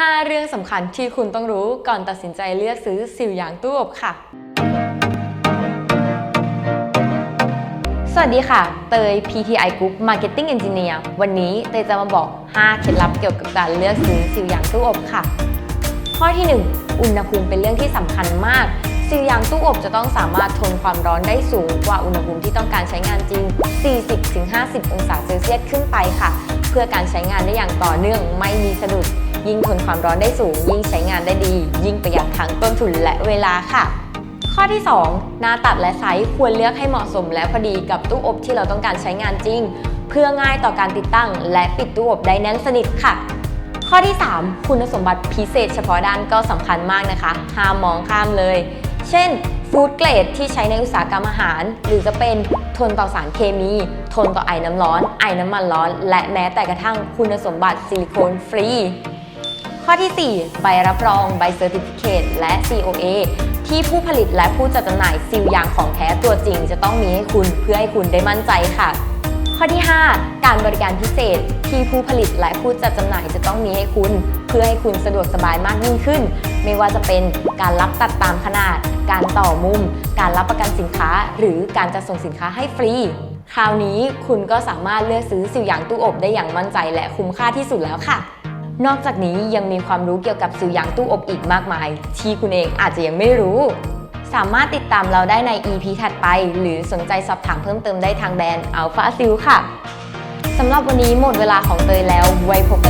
5 เรื่องสำคัญที่คุณต้องรู้ก่อนตัดสินใจเลือกซื้อสิวยางตู้อบค่ะ สวัสดีค่ะ เตย PTI Group Marketing Engineer วันนี้เตยจะมาบอก 5 เคล็ดลับเกี่ยวกับการเลือกซื้อสิวยางตู้อบค่ะ ข้อที่ 1 อุณหภูมิเป็นเรื่องที่สำคัญมากซิลยางตู้อบจะต้องสามารถทนความร้อนได้สูงกว่าอุณหภูมิที่ต้องการใช้งานจริง 40-50 องศาเซลเซียสขึ้นไปค่ะ เพื่อการใช้งานได้อย่างต่อเนื่องไม่มีสะดุด ยิ่งทนความร้อนได้สูง ยิ่งใช้งานได้ดี ยิ่งประหยัดทั้งต้นทุนและเวลาค่ะ ข้อที่ 2 หน้าตัดและไซส์ควรเลือกให้เหมาะสมและพอดีกับตู้อบที่เราต้องการใช้งานจริง เพื่อง่ายต่อการติดตั้ง และปิดตู้อบได้แน่นสนิทค่ะข้อที่ 3 คุณสมบัติพิเศษเฉพาะด้านก็สำคัญมากนะคะ ห้ามมองข้ามเลย เช่นฟู้ดเกรดที่ใช้ในอุตสาหกรรมอาหาร หรือจะเป็นทนต่อสารเคมี ทนต่อไอน้ำร้อน ไอน้ำมันร้อน และแม้แต่กระทั่งคุณสมบัติซิลิโคนฟรี ข้อที่ 4 ใบรับรองใบเซอร์ติฟิเคตและ COA ที่ผู้ผลิตและผู้จัดจำหน่ายซิลยางของแท้ตัวจริง จะต้องมีให้คุณเพื่อให้คุณได้มั่นใจค่ะ ข้อที่ 5 การบริการพิเศษที่ผู้ผลิตและผู้จัดจำหน่ายจะต้องมีให้คุณ เพื่อให้คุณสะดวกสบายมากยิ่งขึ้น ไม่ว่าจะเป็นการรับตัดตามขนาด การต่อมุม การรับประกันสินค้า หรือการจัดส่งสินค้าให้ฟรีคราวนี้คุณก็สามารถเลือกซื้อสิวยางตู้อบได้อย่างมั่นใจและคุ้มค่าที่สุดแล้วค่ะ นอกจากนี้ยังมีความรู้เกี่ยวกับสิวยางตู้อบอีกมากมาย ที่คุณเองอาจจะยังไม่รู้ สามารถติดตามเราได้ใน EP ถัดไป หรือสนใจสอบถามเพิ่มเติมได้ทางแบรนด์ Alpha s i l ค่ะสำหรับวันนี้หมดเวลาของเตยแล้วไว้พบกัน